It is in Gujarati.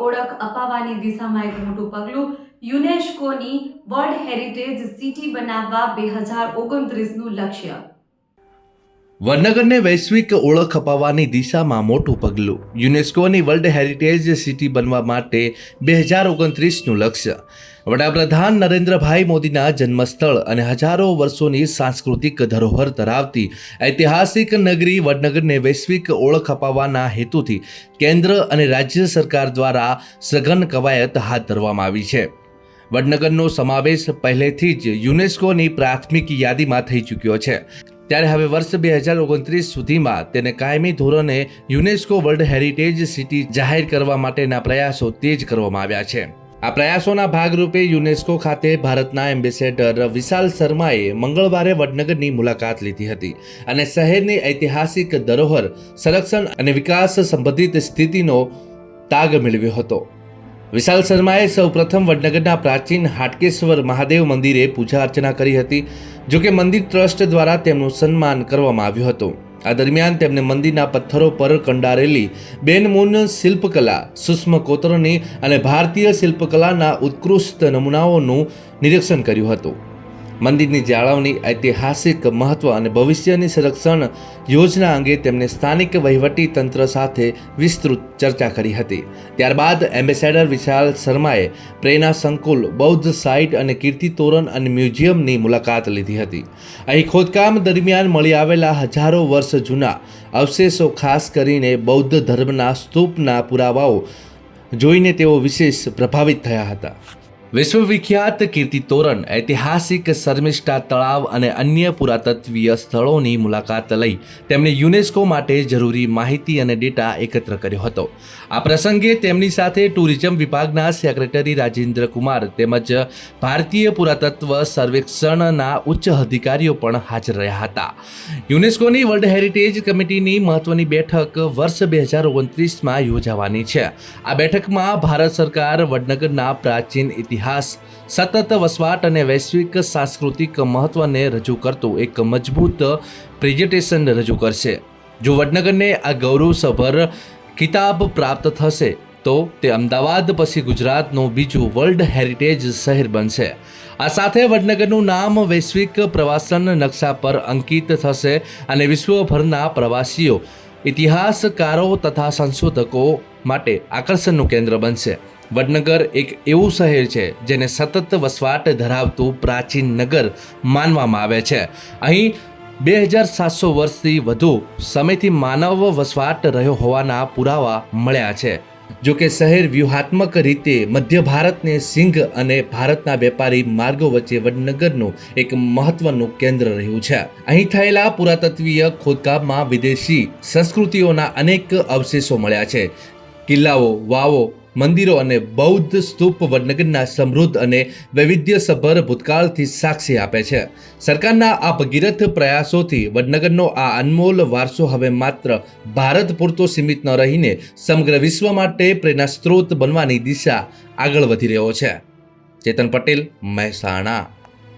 ઓળખ અપાવવાની દિશામાં એક મોટું પગલું યુનેસ્કોની વર્લ્ડ હેરિટેજ સિટી બનાવવા બે હજાર ઓગણત્રીસનું લક્ષ્ય. વડનગરને વૈશ્વિક ઓળખ અપાવવાની દિશામાં મોટું પગલું. યુનેસ્કોની વર્લ્ડ હેરિટેજ સિટી બનવા માટે બે હજાર ઓગણત્રીસનું લક્ષ્ય. વડાપ્રધાન નરેન્દ્રભાઈ મોદીના જન્મસ્થળ અને હજારો વર્ષોની સાંસ્કૃતિક ધરોહર ધરાવતી ઐતિહાસિક નગરી વડનગરને વૈશ્વિક ઓળખ અપાવવાના હેતુથી કેન્દ્ર અને રાજ્ય સરકાર દ્વારા સઘન કવાયત હાથ ધરવામાં આવી છે. વડનગરનો સમાવેશ પહેલેથી જ યુનેસ્કોની પ્રાથમિક યાદીમાં થઈ ચૂક્યો છે. ત્યારે હવે વર્ષ બે હજાર ઓગણત્રીસ સુધીમાં તેને કાયમી ધોરણે યુનેસ્કો વર્લ્ડ હેરિટેજ સિટી જાહેર કરવા માટેના પ્રયાસો તેજ કરવામાં આવ્યા છે. આ પ્રયાસોના ભાગરૂપે યુનેસ્કો ખાતે ભારતના એમ્બેસેડર વિશાલ શર્માએ મંગળવારે વડનગરની મુલાકાત લીધી હતી અને શહેરની ઐતિહાસિક ધરોહર, સંરક્ષણ અને વિકાસ સંબંધિત સ્થિતિનો તાગ મેળવ્યો હતો. વિશાલ શર્માએ સૌ પ્રથમ વડનગરના પ્રાચીન હાટકેશ્વર મહાદેવ મંદિરે પૂજા અર્ચના કરી હતી, જો કે મંદિર ટ્રસ્ટ દ્વારા તેમનું સન્માન કરવામાં આવ્યું હતું. આ દરમિયાન તેમણે મંદિરના પથ્થરો પર કંડારેલી બેનમૂન શિલ્પકલા, સૂક્ષ્મ કોતરણી અને ભારતીય શિલ્પકલાના ઉત્કૃષ્ટ નમૂનાઓનું નિરીક્ષણ કર્યું હતું. મંદિરની જાળવણી, ઐતિહાસિક મહત્વ અને ભવિષ્યની સંરક્ષણ યોજના અંગે તેમણે સ્થાનિક વહીવટી તંત્ર સાથે વિસ્તૃત ચર્ચા કરી હતી. ત્યારબાદ એમ્બેસેડર વિશાલ શર્માએ પ્રેરણા સંકુલ, બૌદ્ધ સાઇટ અને કીર્તિ તોરણ અને મ્યુઝિયમની મુલાકાત લીધી હતી. અહીં ખોદકામ દરમિયાન મળી આવેલા હજારો વર્ષ જૂના અવશેષો ખાસ કરીને બૌદ્ધ ધર્મના સ્તૂપના પુરાવાઓ જોઈને તેઓ વિશેષ પ્રભાવિત થયા હતા. વિશ્વવિખ્યાત કીર્તિ તોરણ, ઐતિહાસિક શર્મિષ્ઠા તળાવ અને અન્ય પુરાતત્વીય સ્થળોની મુલાકાત લઈ તેમણે યુનેસ્કો માટે જરૂરી માહિતી અને ડેટા એકત્ર કર્યો હતો. આ પ્રસંગે તેમની સાથે ટુરિઝમ વિભાગના સેક્રેટરી રાજેન્દ્ર કુમાર તેમજ ભારતીય પુરાતત્વ સર્વેક્ષણના ઉચ્ચ અધિકારીઓ પણ હાજર રહ્યા હતા. યુનેસ્કોની વર્લ્ડ હેરિટેજ કમિટીની મહત્વની બેઠક વર્ષ બે હજાર ઓગણત્રીસમાં યોજાવાની છે. આ બેઠકમાં ભારત સરકાર વડનગરના પ્રાચીન ઇતિહાસ, સતત વસવાટ અને વૈશ્વિક સાંસ્કૃતિક મહત્વને રજૂ કરતું એક મજબૂત પ્રેઝન્ટેશન રજૂ કરશે. જો વડનગરને આ ગૌરવસભર ખિતાબ પ્રાપ્ત થશે, તો તે અમદાવાદ પછી ગુજરાતનું બીજું વર્લ્ડ હેરિટેજ શહેર બનશે. આ સાથે વડનગરનું નામ વૈશ્વિક પ્રવાસન નકશા પર અંકિત થશે અને વિશ્વભરના પ્રવાસીઓ ઇતિહાસકારો તથા સંશોધકો માટે આકર્ષણનું કેન્દ્ર બનશે. વડનગર એક એવું શહેર છે જેને સતત વસવાટ ધરાવતું પ્રાચીન નગર માનવામાં આવે છે. અહીં બે હજાર સાતસો વર્ષથી વધુ સમયથી માનવ વસવાટ રહ્યો હોવાના પુરાવા મળ્યા છે. જો કે શહેર વ્યૂહાત્મક રીતે મધ્ય ભારતને સિંઘ અને ભારતના વેપારી માર્ગો વચ્ચે વડનગરનું એક મહત્વનું કેન્દ્ર રહ્યું છે. અહીં થયેલા પુરાતત્વીય ખોદકામમાં વિદેશી સંસ્કૃતિઓના અનેક અવશેષો મળ્યા છે. કિલ્લાઓ, વાવો, મંદિરો અને બૌદ્ધ સ્તૂપ વડનગરના સમૃદ્ધ અને વૈવિધ્યસભર ભૂતકાળથી સાક્ષી આપે છે. સરકારના આ ભગીરથ પ્રયાસોથી વડનગરનો આ અનમોલ વારસો હવે માત્ર ભારત પૂરતો સીમિત ન રહીને સમગ્ર વિશ્વ માટે પ્રેરણા સ્ત્રોત બનવાની દિશા આગળ વધી રહ્યો છે. ચેતન પટેલ, મહેસાણા.